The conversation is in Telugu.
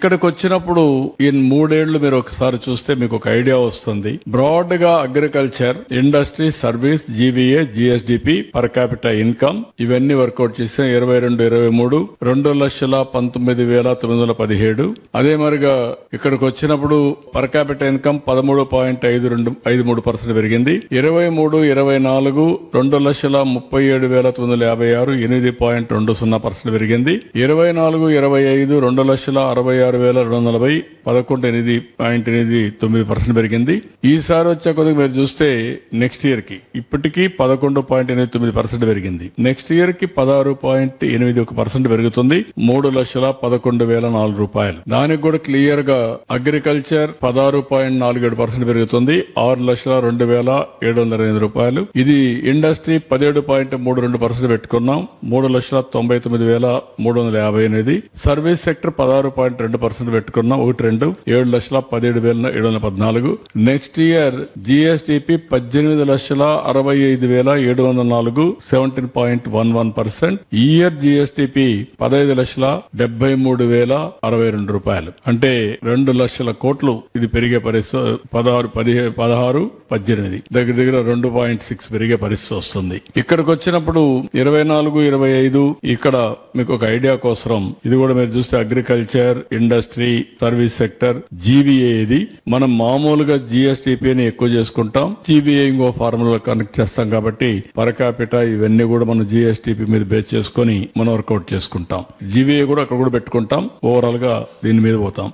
ఇక్కడికి వచ్చినప్పుడు ఈ మూడేళ్ళు మీరు ఒకసారి చూస్తే మీకు ఒక ఐడియా వస్తుంది. బ్రాడ్గా agriculture industry service GVA GSDP per capita income ఇవన్నీ వర్కౌట్ చేస్తే ఇరవై రెండు ఇరవై మూడు రెండు లక్షల పంతొమ్మిది వేల తొమ్మిది వందల పదిహేడు. అదే మరిగా ఇక్కడికి వచ్చినప్పుడు పర్ క్యాపిటల్ ఇన్కమ్ పదమూడు పాయింట్ ఐదు రెండు ఐదు మూడు పర్సెంట్ పెరిగింది. ఇరవై మూడు ఇరవై నాలుగు రెండు లక్షల ముప్పై ఏడు వేల తొమ్మిది వందల యాభై ఆరు ఎనిమిది పాయింట్ రెండు సున్నా పర్సెంట్ పెరిగింది. ఇరవై నాలుగు ఇరవై ఐదు రెండు లక్షల అరవై ఆరు వేల రెండు వందల నలభై పదకొండు ఎనిమిది పాయింట్ ఎనిమిది తొమ్మిది పర్సెంట్ పెరిగింది. ఈసారి వచ్చే కొద్దిగా మీరు చూస్తే నెక్స్ట్ ఇయర్కి ఇప్పటికీ పదకొండు పాయింట్ ఎనిమిది తొమ్మిది పర్సెంట్ పెరిగింది. నెక్స్ట్ ఇయర్కి పదహారు పాయింట్ ఎనిమిది ఒక పర్సెంట్ పెరుగుతుంది. మూడు లక్షల పదకొండు వేల నాలుగు రూపాయలు. దానికి కూడా క్లియర్గా అగ్రికల్చర్ పదహారు పాయింట్ నాలుగు ఏడు పర్సెంట్ పెరుగుతుంది. ఆరు లక్షల రెండు వేల ఏడు వందల ఎనిమిది రూపాయలు. ఇది ఇండస్ట్రీ పదిహేడు పాయింట్ మూడు రెండు పర్సెంట్ పెట్టుకున్నాం. మూడు లక్షల తొంభై తొమ్మిది వేల మూడు వందల యాభై ఎనిమిది. సర్వీస్ సెక్టర్ పదహారు పాయింట్ రెండు పర్సెంట్ పెట్టుకున్నాం ఒకటి రెండు ఏడు లక్షల పదిహేడు వేల ఏడు వందల పద్నాలుగు. నెక్స్ట్ ఇయర్ జిఎస్టిపి పద్దెనిమిది లక్షల అరవై ఐదు వేల ఏడు వందల నాలుగు seventeen point one one percent ఈ ఇయర్ జిఎస్టిపి పదహైదు లక్షల డెబ్బై మూడు వేల అరవై రెండు రూపాయలు. అంటే రెండు లక్షల కోట్లు ఇది పెరిగే పరిస్థితి పదహారు పదిహేను పదహారు పద్దెనిమిది. దగ్గర దగ్గర రెండు పాయింట్ సిక్స్ పెరిగే పరిస్థితి వస్తుంది. ఇక్కడికి వచ్చినప్పుడు ఇరవై నాలుగు ఇరవై ఐదు ఇక్కడ మీకు ఒక ఐడియా కోసం ఇది కూడా మీరు చూస్తే agriculture industry industry service sector GVA ఇది మనం మామూలుగా జిఎస్టిపిని ఎక్కువ చేసుకుంటాం. జీబీఏ ఇంకో ఫార్ములా కనెక్ట్ చేస్తాం కాబట్టి పరకాపిట ఇవన్నీ కూడా మనం జిఎస్టిపి మీద బేస్ చేసుకొని మనం వర్కౌట్ చేసుకుంటాం. జీవీఏ కూడా అక్కడ కూడా పెట్టుకుంటాం. ఓవరాల్గా దీని మీద పోతాం.